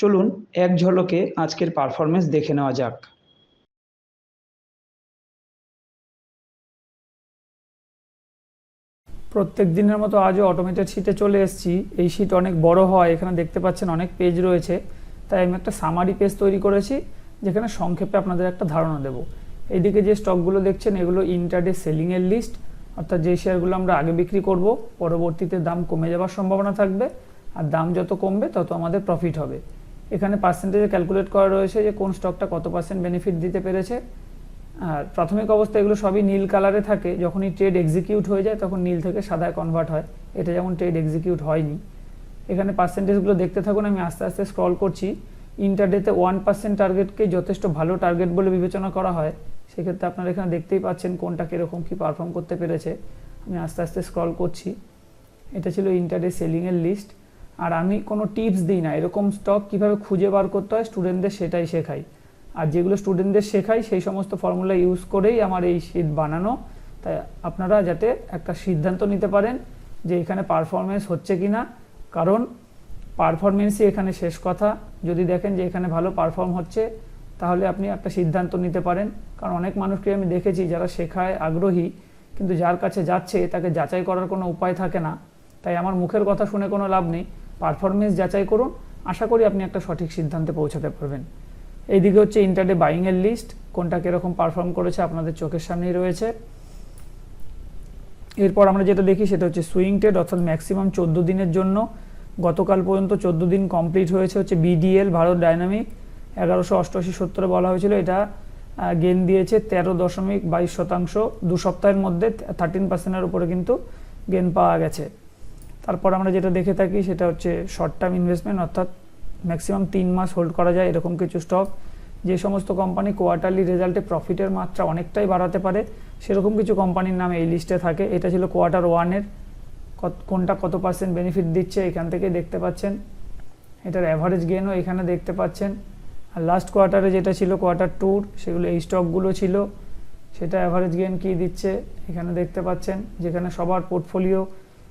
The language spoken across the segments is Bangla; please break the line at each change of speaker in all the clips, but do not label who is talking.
চলুন এক ঝলকে আজকের পারফরমেন্স দেখে নেওয়া যাক। প্রত্যেক দিনের মতো আজও অটোমেটেড শিটে চলে এসেছি। এই শিট অনেক বড় হয়, এখানে দেখতে পাচ্ছেন অনেক পেজ রয়েছে। তাই আমি একটা সামারি পেজ তৈরি করেছি, যেখানে সংক্ষেপে আপনাদের একটা ধারণা দেব। এইদিকে যে স্টকগুলো দেখছেন, এগুলো ইন্টারডে সেলিংয়ের লিস্ট অর্থাৎ যে শেয়ারগুলো আমরা আগে বিক্রি করব, পরবর্তীতে দাম কমে যাওয়ার সম্ভাবনা থাকবে। আর দাম যত কমবে, তত আমাদের প্রফিট হবে। এখানে পার্সেন্টেজে ক্যালকুলেট করা রয়েছে যে কোন স্টকটা কত পার্সেন্ট বেনিফিট দিতে পেরেছে। আর প্রাথমিক অবস্থায় এগুলো সবই নীল কালারে থাকে। যখনই ট্রেড এক্সিকিউট হয়ে যায়, তখন নীল থেকে সাদায় কনভার্ট হয়। এটা যেমন ট্রেড এক্সিকিউট হয়নি। এখানে পার্সেন্টেজগুলো দেখতে থাকুন, আমি আস্তে আস্তে স্ক্রল করছি। ইন্টারডেতে ওয়ান পার্সেন্ট টার্গেটকে যথেষ্ট ভালো টার্গেট বলে বিবেচনা করা হয়। সেক্ষেত্রে আপনারা এখানে দেখতেই পাচ্ছেন কোনটা কীরকম, কী পারফর্ম করতে পেরেছে। আমি আস্তে আস্তে স্ক্রল করছি। এটা ছিল ইন্টারডে সেলিংয়ের লিস্ট আর আমি কোনো টিপস দিই না। এরকম স্টক কীভাবে খুঁজে বার করতে হয় স্টুডেন্টদের সেটাই শেখাই। আর যেগুলো স্টুডেন্টদের শেখাই, সেই সমস্ত ফর্মুলা ইউজ করেই আমার এই শীট বানানো। তাই আপনারা যাতে একটা সিদ্ধান্ত নিতে পারেন যে এখানে পারফরমেন্স হচ্ছে কি না কারণ পারফরমেন্সই এখানে শেষ কথা। যদি দেখেন যে এখানে ভালো পারফর্ম হচ্ছে, তাহলে আপনি একটা সিদ্ধান্ত নিতে পারেন। কারণ অনেক মানুষকে আমি দেখেছি যারা শেখায় আগ্রহী, কিন্তু যার কাছে যাচ্ছে, তাকে যাচাই করার কোনো উপায় থাকে না। তাই আমার মুখের কথা শুনে কোনো লাভ নেই। পারফরমেন্স যাচাই করুন। আশা করি আপনি একটা সঠিক সিদ্ধান্তে পৌঁছাতে পারবেন। এইদিকে হচ্ছে ইন্টারডে বাইংয়ের লিস্ট কোনটা কীরকম পারফর্ম করেছে আপনাদের চোখের সামনেই রয়েছে। এরপর আমরা যেটা দেখি সেটা হচ্ছে সুইং ট্রেড অর্থাৎ ম্যাক্সিমাম চোদ্দ দিনের জন্য। গতকাল পর্যন্ত চোদ্দ দিন কমপ্লিট হয়েছে হচ্ছে বিডিএল ভারত ডাইনামিক এগারোশো অষ্টআশি সত্তরে বলা হয়েছিল। এটা গেন দিয়েছে তেরো দশমিক বাইশ শতাংশ। দু সপ্তাহের মধ্যে থার্টিন পার্সেন্টের উপরে কিন্তু গেন পাওয়া গেছে। তারপর আমরা যেটা দেখে থাকি সেটা হচ্ছে শর্ট টার্ম ইনভেস্টমেন্ট অর্থাৎ ম্যাক্সিমাম তিন মাস হোল্ড করা যায় এরকম কিছু স্টক যে সমস্ত কোম্পানি কোয়ার্টারলি রেজাল্টে প্রফিটের মাত্রা অনেকটাই বাড়াতে পারে, সেরকম কিছু কোম্পানির নাম এই লিস্টে থাকে। এটা ছিল কোয়ার্টার ওয়ানের কোনটা কত পার্সেন্ট বেনিফিট দিচ্ছে এখান থেকে দেখতে পাচ্ছেন। এটার অ্যাভারেজ গেনও এখানে দেখতে পাচ্ছেন। আর লাস্ট কোয়ার্টারে যেটা ছিল কোয়ার্টার টুর সেগুলো এই স্টকগুলো ছিল। সেটা অ্যাভারেজ গেন কী দিচ্ছে এখানে দেখতে পাচ্ছেন। যেখানে সবার পোর্টফোলিও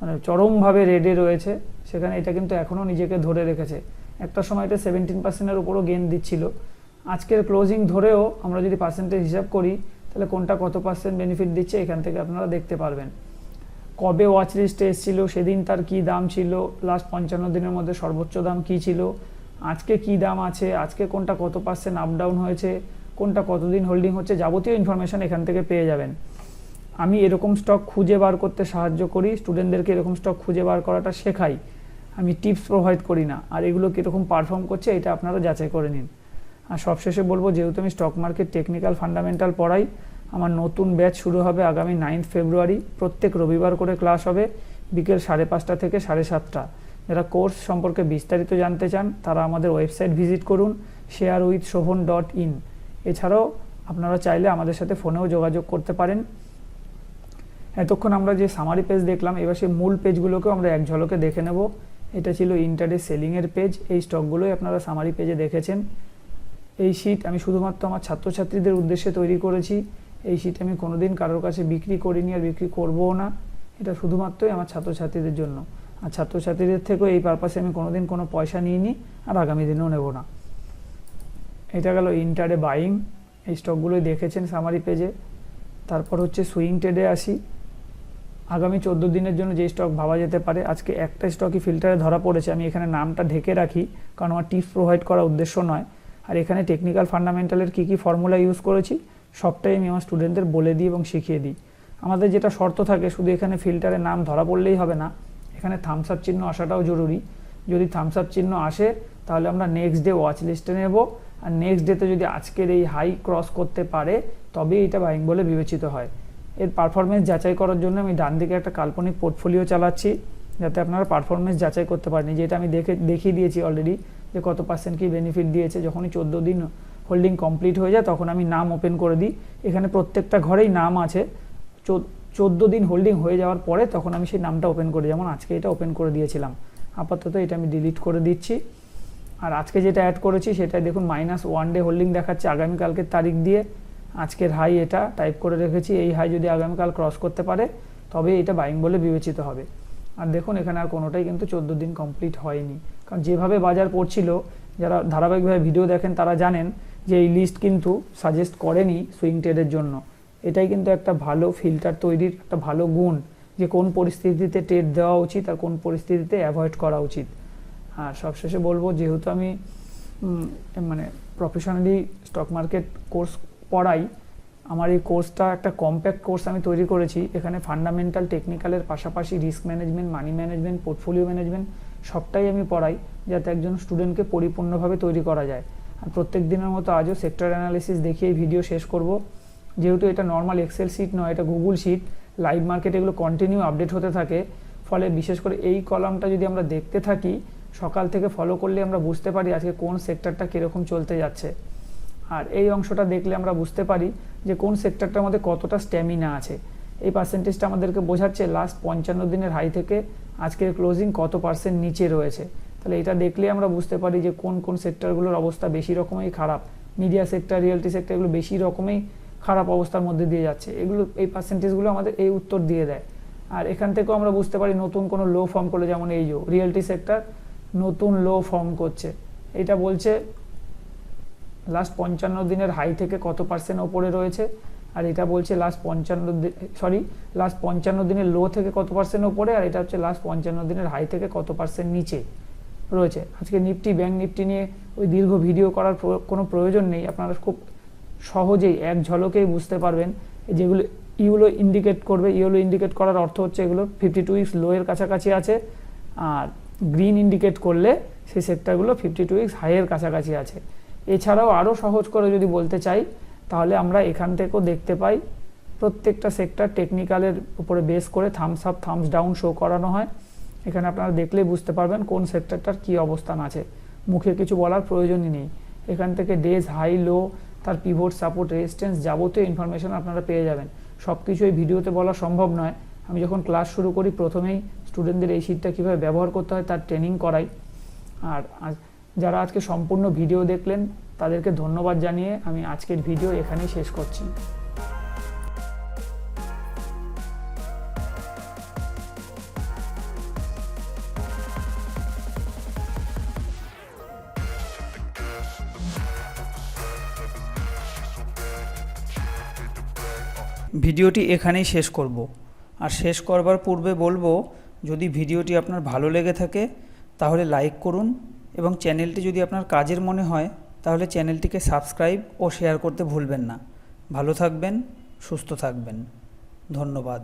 মানে চরমভাবে রেডে রয়েছে, সেখানে এটা কিন্তু এখনও নিজেকে ধরে রেখেছে। একটা সময় এটা সেভেন্টিন পার্সেন্টের উপরও গেন দিচ্ছিল। আজকের ক্লোজিং ধরেও আমরা যদি পার্সেন্টেজ হিসাব করি, তাহলে কোনটা কত পার্সেন্ট বেনিফিট দিচ্ছে এখান থেকে আপনারা দেখতে পারবেন। কবে ওয়াচ লিস্টে এসেছিল, সেদিন তার কি দাম ছিল লাস্ট পঞ্চান্ন দিনের মধ্যে সর্বোচ্চ দাম কি ছিল, আজকে কি দাম আছে, আজকে কোনটা কত পার্সেন্ট আপ ডাউন হয়েছে, কোনটা কতদিন হোল্ডিং হচ্ছে, যাবতীয় ইনফরমেশন এখান থেকে পেয়ে যাবেন। আমি এরকম স্টক খুঁজে বার করতে সাহায্য করি স্টুডেন্টদেরকে এরকম স্টক খুঁজে বার করাটা শেখাই। আমি টিপস প্রোভাইড করি না। আর এগুলো কীরকম পারফর্ম করছে এটা আপনারা যাচাই করে নিন। আর সবশেষে বলব, যেহেতু আমি স্টক মার্কেট টেকনিক্যাল ফান্ডামেন্টাল পড়াই, আমার নতুন ব্যাচ শুরু হবে আগামী নাইন্থ ফেব্রুয়ারি প্রত্যেক রবিবার করে ক্লাস হবে, বিকেল সাড়ে পাঁচটা থেকে সাড়ে সাতটা। যারা কোর্স সম্পর্কে বিস্তারিত জানতে চান, তারা আমাদের ওয়েবসাইট ভিজিট করুন share with Shobhan dot in এছাড়াও আপনারা চাইলে আমাদের সাথে ফোনেও যোগাযোগ করতে পারেন। এতক্ষণ আমরা যে সামারি পেজ দেখলাম, এবার সেই মূল পেজগুলোকেও আমরা এক ঝলকে দেখে নেব। এটা ছিল ইন্টারডে সেলিংয়ের পেজ এই স্টকগুলোই আপনারা সামারি পেজে দেখেছেন। এই শিট আমি শুধুমাত্র আমার ছাত্রছাত্রীদের উদ্দেশ্যে তৈরি করেছি। এই শিট আমি কোনোদিন কারোর কাছে বিক্রি করিনি আর বিক্রি করবও না। এটা শুধুমাত্রই আমার ছাত্রছাত্রীদের জন্য। আর ছাত্রছাত্রীদের থেকেও এই পারপাসে আমি কোনোদিন কোনো পয়সা নিইনি আর আগামী দিনেও নেব না। এটা গেল ইন্টারে বাইং এই স্টকগুলোই দেখেছেন সামারি পেজে তারপর হচ্ছে সুইং ট্রেডে আসি। আগামী চোদ্দ দিনের জন্য যে স্টক ভাবা যেতে পারে, আজকে একটা স্টকই ফিল্টারে ধরা পড়েছে, আমি এখানে নামটা ঢেকে রাখি, কারণ আমার টিপস প্রোভাইড করার উদ্দেশ্য নয়। আর এখানে টেকনিক্যাল ফান্ডামেন্টালের কী কী ফর্মুলা ইউজ করেছি, সবটাই আমি আমার স্টুডেন্টদের বলে দিই এবং শিখিয়ে দিই। আমাদের যেটা শর্ত থাকে, শুধু এখানে ফিল্টারের নাম ধরা পড়লেই হবে না, এখানে থামস আপ চিহ্ন আসাটাও জরুরি। যদি থামস আপ চিহ্ন আসে, তাহলে আমরা নেক্সট ডে ওয়াচ লিস্টে নেব, আর নেক্সট ডেতে যদি আজকের এই হাই ক্রস করতে পারে, তবেই এটা বাইং বলে বিবেচিত হয়। এর পারফরমেন্স যাচাই করার জন্য আমি ডান দিকে একটা কাল্পনিক পোর্টফোলিও চালাচ্ছি, যাতে আপনারা পারফরমেন্স যাচাই করতে পারেন। যেটা আমি দেখে, দেখিয়ে দিয়েছি অলরেডি যে কত পার্সেন্ট কি বেনিফিট দিয়েছে। যখনই চোদ্দ দিন হোল্ডিং কমপ্লিট হয়ে যায়, তখন আমি নাম ওপেন করে দিই। এখানে প্রত্যেকটা ঘরেই নাম আছে। চোদ্দ দিন হোল্ডিং হয়ে যাওয়ার পরে তখন আমি সেই নামটা ওপেন করি। যেমন আজকে এটা ওপেন করে দিয়েছিলাম। আপাতত এটা আমি ডিলিট করে দিচ্ছি। আর আজকে যেটা অ্যাড করেছি সেটা দেখুন মাইনাস ওয়ান ডে হোল্ডিং দেখাচ্ছে। আগামীকালকের তারিখ দিয়ে আজকের হাই এটা টাইপ করে রেখেছি। এই হাই যদি আগামীকাল ক্রস করতে পারে, তবে এটা বাইং বলে বিবেচিত হবে। আর দেখুন, এখানে আর কোনোটাই কিন্তু চোদ্দ দিন কমপ্লিট হয়নি। কারণ যেভাবে বাজার পড়ছিল, যারা ধারাবাহিকভাবে ভিডিও দেখেন, তারা জানেন যে এই লিস্ট কিন্তু সাজেস্ট করেনি সুইং ট্রেডের জন্য। এটাই কিন্তু একটা ভালো ফিল্টার তৈরির একটা ভালো গুণ যে কোন পরিস্থিতিতে ট্রেড দেওয়া উচিত আর কোন পরিস্থিতিতে অ্যাভয়েড করা উচিত। আর সবশেষে বলব, যেহেতু আমি মানে প্রফেশনালি স্টক মার্কেট কোর্স পড়াই, আমার এই কোর্সটা একটা কম্প্যাক্ট কোর্স আমি তৈরি করেছি। এখানে ফান্ডামেন্টাল টেকনিক্যালের পাশাপাশি risk management money management portfolio management সবটাই আমি পড়াই যাতে একজন স্টুডেন্টকে পরিপূর্ণভাবে তৈরি করা যায়। আর প্রত্যেক দিনের মতো আজও সেক্টর অ্যানালিসিস দেখিয়ে ভিডিও শেষ করব। যেহেতু এটা নর্মাল এক্সেল শিট নয়, এটা গুগল শিট লাইভ মার্কেট এগুলো কন্টিনিউ আপডেট হতে থাকে। ফলে বিশেষ করে এই কলামটা যদি আমরা দেখতে থাকি, সকাল থেকে ফলো করলে আমরা বুঝতে পারি আজকে কোন সেক্টরটা কীরকম চলতে যাচ্ছে। আর এই অংশটা দেখলে আমরা বুঝতে পারি যে কোন সেক্টরটার মধ্যে কতটা স্ট্যামিনা আছে। এই পার্সেন্টেজটা আমাদেরকে বোঝাচ্ছে লাস্ট পঞ্চান্ন দিনের হাই থেকে আজকের ক্লোজিং কত পার্সেন্ট নিচে রয়েছে। তাহলে এটা দেখলে আমরা বুঝতে পারি যে কোন কোন সেক্টরগুলোর অবস্থা বেশি রকমই খারাপ। মিডিয়া সেক্টর রিয়েলটি সেক্টর এগুলো বেশি রকমই খারাপ অবস্থার মধ্যে দিয়ে যাচ্ছে। এগুলো, এই পার্সেন্টেজগুলো আমাদের এই উত্তর দিয়ে দেয়। আর এখান থেকেও আমরা বুঝতে পারি নতুন কোনো লো ফর্ম করলে, যেমন এই যে রিয়েলটি সেক্টর নতুন লো ফর্ম করছে। এটা বলছে লাস্ট পঞ্চান্ন দিনের হাই থেকে কত পার্সেন্ট ওপরে রয়েছে? আর এটা বলছে লাস্ট পঞ্চান্ন সরি লাস্ট পঞ্চান্ন দিনের লো থেকে কত পার্সেন্ট ওপরে? আর এটা হচ্ছে লাস্ট পঞ্চান্ন দিনের হাই থেকে কত পার্সেন্ট নিচে রয়েছে। আজকে নিফটি ব্যাংক নিফটি নিয়ে ওই দীর্ঘ ভিডিও করার কোনো প্রয়োজন নেই। আপনারা খুব সহজেই এক ঝলকেই বুঝতে পারবেন যেগুলো, ইউলো ইন্ডিকেট করবে। ইউলো ইন্ডিকেট করার অর্থ হচ্ছে এগুলো ফিফটি টু উইক্স লোয়ের কাছাকাছি আছে। আর গ্রিন ইন্ডিকেট করলে সেই সেক্টরগুলো ফিফটি টু উইক্স হাইয়ের কাছাকাছি আছে। এছাড়াও আরও সহজ করে যদি বলতে চাই, তাহলে আমরা এখান থেকেও দেখতে পাই, প্রত্যেকটা সেক্টর টেকনিক্যালের উপরে বেস করে thumbs up thumbs down show করানো হয়। এখানে আপনারা দেখলেই বুঝতে পারবেন কোন সেক্টরটার কী অবস্থান আছে। মুখে কিছু বলার প্রয়োজনই নেই। এখান থেকে ডেজ হাই লো তার পিভোট সাপোর্ট রেজিস্ট্যান্স যাবতীয় ইনফরমেশন আপনারা পেয়ে যাবেন। সব কিছু এই ভিডিওতে বলা সম্ভব নয়। আমি যখন ক্লাস শুরু করি, প্রথমেই স্টুডেন্টদের এই শীটটা কীভাবে ব্যবহার করতে হয়, তার ট্রেনিং করাই। আর যারা আজকে সম্পূর্ণ ভিডিও দেখলেন, তাদেরকে ধন্যবাদ জানিয়ে আমি আজকের ভিডিও এখানেই শেষ করছি। ভিডিওটি এখানেই শেষ করব। আর শেষ করবার পূর্বে বলব, যদি ভিডিওটি আপনার ভালো লেগে থাকে, তাহলে লাইক করুন এবং চ্যানেলটি যদি আপনার কাজের মনে হয়, তাহলে চ্যানেলটিকে সাবস্ক্রাইব ও শেয়ার করতে ভুলবেন না। ভালো থাকবেন, সুস্থ থাকবেন। ধন্যবাদ।